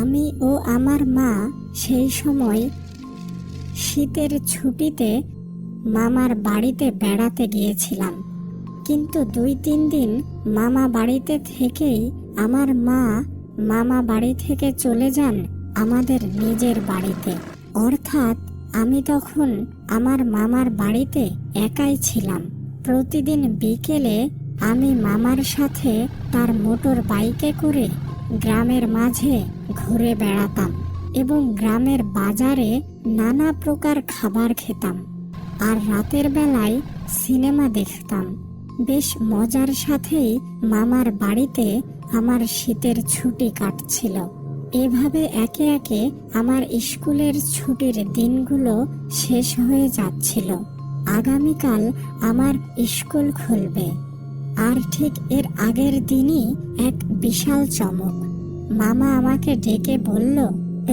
আমি ও আমার মা সেই সময় শীতের ছুটিতে মামার বাড়িতে বেড়াতে গিয়েছিলাম। কিন্তু দুই তিন দিন মামা বাড়িতে থেকেই আমার মা মামা বাড়ি থেকে চলে যান আমাদের নিজের বাড়িতে। অর্থাৎ আমি তখন আমার মামার বাড়িতে একাই ছিলাম। প্রতিদিন বিকেলে আমি মামার সাথে তার মোটর বাইকে করে গ্রামের মাঝে ঘুরে বেড়াতাম এবং গ্রামের বাজারে নানা প্রকার খাবার খেতাম। আর রাতের বেলায় সিনেমা দেখতাম। বেশ মজার সাথেই মামার বাড়িতে আমার শীতের ছুটি কাটছিল। এভাবে একে একে আমার স্কুলের ছুটির দিনগুলো শেষ হয়ে যাচ্ছিল। আগামীকাল আমার স্কুল খুলবে। আর ঠিক এর আগের দিনই এক বিশাল চমক। মামা আমাকে ডেকে বলল,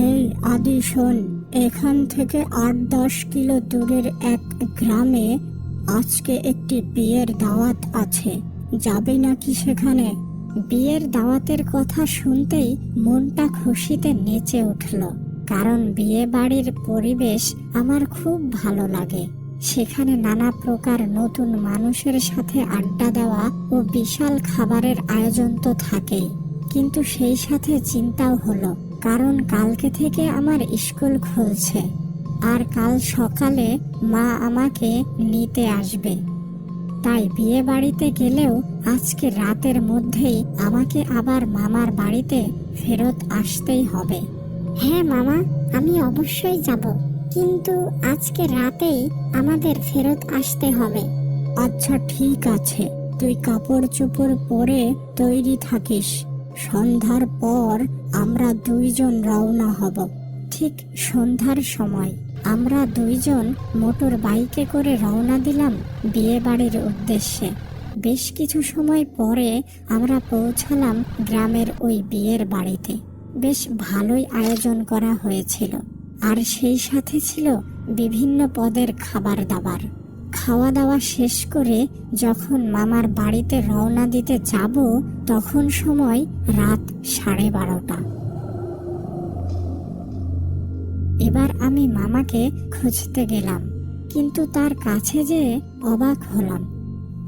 এই আদি শোন, এখান থেকে আট দশ কিলো দূরের এক গ্রামে আজকে একটি বিয়ের দাওয়াত আছে। যাবে নাকি সেখানে? বিয়ের দাওয়াতের কথা শুনতেই মনটা খুশিতে নেচে উঠল, কারণ বিয়ে বাড়ির পরিবেশ আমার খুব ভালো লাগে। সেখানে নানা প্রকার নতুন মানুষের সাথে আড্ডা দেওয়া ও বিশাল খাবারের আয়োজন তো থাকেই। কিন্তু সেই সাথে চিন্তাও হলো, কারণ কালকে থেকে আমার স্কুল খুলছে। আর কাল সকালে মা আমাকে নিতে আসবে। তাই বিয়ে বাড়িতে গেলেও আজকে রাতের মধ্যেই আমাকে আবার মামার বাড়িতে ফেরত আসতেই হবে। হ্যাঁ মামা, আমি অবশ্যই যাব, কিন্তু আজকে রাতেই আমাদের ফেরত আসতে হবে। আচ্ছা ঠিক আছে, তুই কাপড় চোপড় পরে তৈরি থাকিস। সন্ধ্যার পর আমরা দুইজন রওনা হব। ঠিক সন্ধ্যার সময়। আমরা দুইজন মোটর বাইকে করে রওনা দিলাম বিয়ে বাড়ির উদ্দেশ্যে। বেশ কিছু সময় পরে আমরা পৌঁছালাম গ্রামের ওই বিয়ের বাড়িতে। বেশ ভালোই আয়োজন করা হয়েছিল। আর সেই সাথে ছিল বিভিন্ন পদের খাবার দাবার। খাওয়া দাওয়া শেষ করে যখন মামার বাড়িতে রওনা দিতে যাব, তখন সময় রাত সাড়ে বারোটা। এবার আমি মামাকে খুঁজতে গেলাম, কিন্তু তার কাছে যে অবাক হলাম।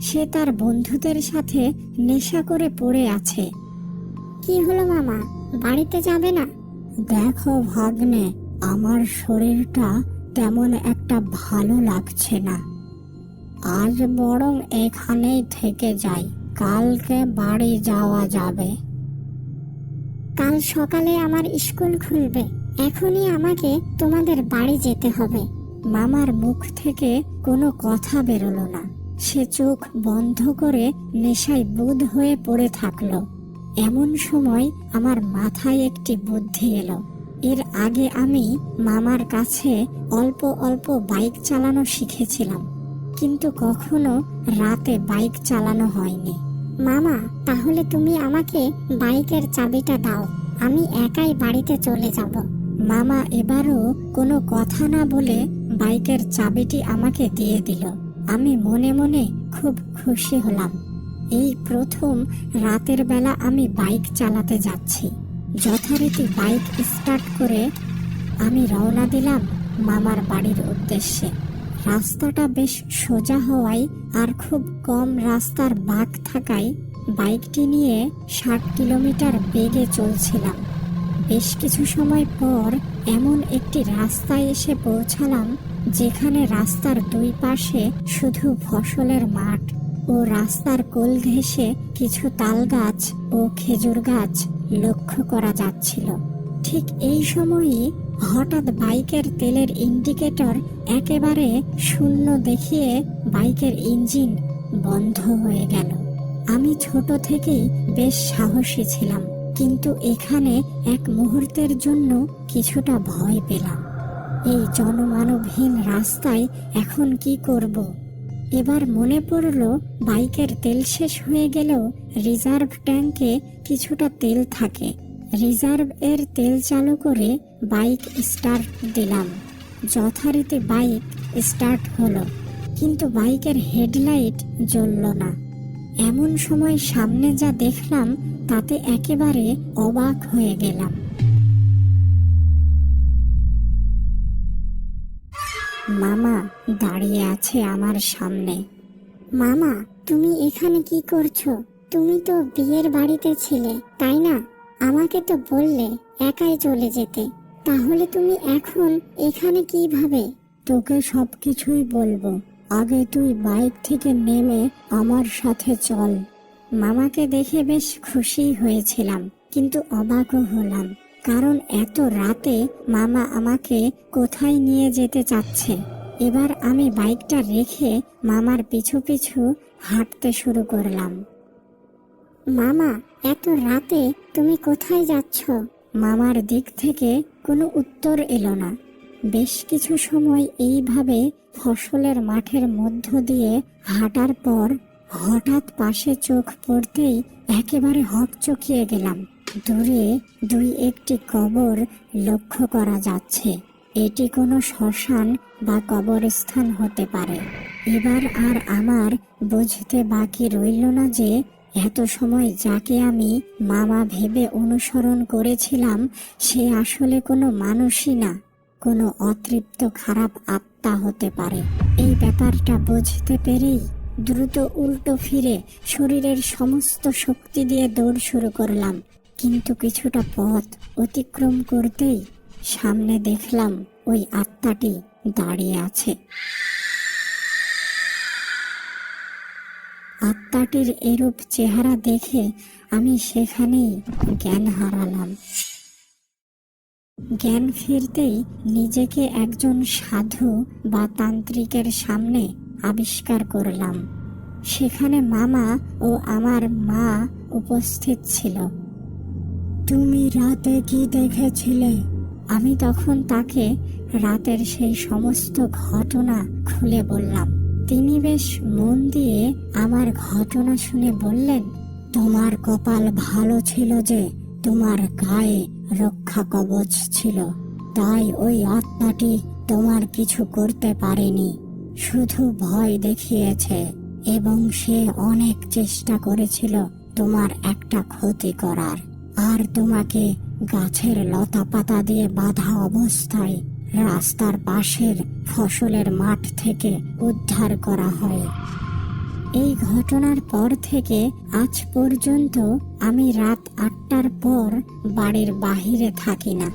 সে তার বন্ধুদের সাথে নেশা করে পড়ে আছে। কি হলো মামা? বাড়িতে যাবে না? দেখো ভাগ্নে, আমার শরীরটা তেমন একটা ভালো লাগছে না। আজ বরং এখানেই থেকে যাই, কালকে বাড়ি যাওয়া যাবে। কাল সকালে আমার স্কুল খুলবে, এখনই আমাকে তোমাদের বাড়ি যেতে হবে। মামার মুখ থেকে কোনো কথা বেরোলো না। সে চোখ বন্ধ করে নেশায় বুধ হয়ে পড়ে থাকল। এমন সময় আমার মাথায় একটি বুদ্ধি এলো। এর আগে আমি মামার কাছে অল্প অল্প বাইক চালানো শিখেছিলাম। কিন্তু কখনো রাতে বাইক চালানো হয়নি। মামা, তাহলে তুমি আমাকে বাইকের চাবিটা দাও। আমি একাই বাড়িতে চলে যাব। মামা এবারও কোনো কথা না বলে বাইকের চাবিটি আমাকে দিয়ে দিল। আমি মনে মনে খুব খুশি হলাম। এই প্রথম রাতের বেলা আমি বাইক চালাতে যাচ্ছি। যথারীতি বাইক স্টার্ট করে আমি রওনা দিলাম মামার বাড়ির উদ্দেশ্যে। রাস্তাটা বেশ সোজা হওয়ায় আর খুব কম রাস্তার বাঁক থাকায় বাইকটি নিয়ে ষাট কিলোমিটার বেগে চলছিলাম। বেশ কিছু সময় পর এমন একটি রাস্তায় এসে পৌঁছালাম, যেখানে রাস্তার দুই পাশে শুধু ফসলের মাঠ ও রাস্তার কোল ঘেঁষে কিছু তাল গাছ ও খেজুর গাছ লক্ষ্য করা যাচ্ছিল। ঠিক এই সময়ই হঠাৎ বাইকের তেলের ইন্ডিকেটর একেবারে শূন্য দেখিয়ে বাইকের ইঞ্জিন বন্ধ হয়ে গেল। আমি ছোট থেকেই বেশ সাহসী ছিলাম, কিন্তু এখানে এক মুহূর্তের জন্য কিছুটা ভয় পেলাম। এই জনমানবহীন রাস্তায় এখন কি করব? এবার মনে পড়ল বাইকের তেল শেষ হয়ে গেলেও রিজার্ভ ট্যাঙ্কে কিছুটা তেল থাকে। রিজার্ভ এর তেল চালু করে বাইক স্টার্ট দিলাম। যথারীতি বাইক স্টার্ট হলো, কিন্তু বাইকের হেডলাইট জ্বলল না। এমন সময় সামনে যা দেখলাম, তাতে একেবারে অবাক হয়ে গেলাম। মামা দাঁড়িয়ে আছে আমার সামনে। মামা, তুমি এখানে কি করছ? তুমি তো বিয়ের বাড়িতে ছিলে, তাই না? আমাকে তো বললে একাই চলে যেতে। তাহলে তুমি এখন এখানে কীভাবে? তোকে সব কিছুই বলব। আগে তুই বাইক থেকে নেমে আমার সাথে চল। মামাকে দেখে বেশ খুশি হয়েছিলাম, কিন্তু অবাকও হলাম। কারণ এত রাতে মামা আমাকে কোথায় নিয়ে যেতে চাচ্ছে? এবার আমি বাইকটা রেখে মামার পিছু পিছু হাঁটতে শুরু করলাম। মামা, এত রাতে তুমি কোথায় যাচ্ছ? মামার দিক থেকে কোনো উত্তর এলো না। বেশ কিছু সময় এইভাবে ফসলের মাঠের মধ্য দিয়ে হাঁটার পর হঠাৎ পাশে চোখ পড়তেই একেবারে হকচকিয়ে গেলাম। দূরে দুই একটি কবর লক্ষ্য করা যাচ্ছে। এটি কোনো শ্মশান বা কবরস্থান হতে পারে। এবার আর আমার বুঝতে বাকি রইল না যে এত সময় যাকে আমি মামা ভেবে অনুসরণ করেছিলাম, সে আসলে কোনো মানুষই না, কোনো অতৃপ্ত খারাপ আত্মা হতে পারে। এই ব্যাপারটা বুঝতে পেরেই দ্রুত উল্টো ফিরে শরীরের সমস্ত শক্তি দিয়ে দৌড় শুরু করলাম। কিন্তু কিছুটা পথ অতিক্রম করতেই সামনে দেখলাম ওই আত্মাটি দাঁড়িয়ে আছে। আত্মাটির এরূপ চেহারা দেখে আমি সেখানেই জ্ঞান হারালাম। জ্ঞান ফিরতেই নিজেকে একজন সাধু বা তান্ত্রিকের সামনে আবিষ্কার করলাম। সেখানে মামা ও আমার মা উপস্থিত ছিল। তুমি রাতে কি দেখেছিলে? আমি তখন তাকে রাতের সেই সমস্ত ঘটনা খুলে বললাম। তিনি বেশ মন দিয়ে আমার ঘটনা শুনে বললেন, তোমার কপাল ভালো ছিল যে তোমার গায়ে রক্ষা কবচ ছিল। তাই ওই আত্মাটি তোমার কিছু করতে পারেনি। শুধু ভয় দেখিয়েছে এবং সে অনেক চেষ্টা করেছিল তোমার একটা ক্ষতি করার। আর তোমাকে গাছের লতা পাতা দিয়ে বাঁধা অবস্থায় রাস্তার পাশের ফসলের মাঠ থেকে উদ্ধার করা হয়। এই ঘটনার পর থেকে আজ পর্যন্ত আমি রাত আটটার পর বাড়ির বাহিরে থাকি না।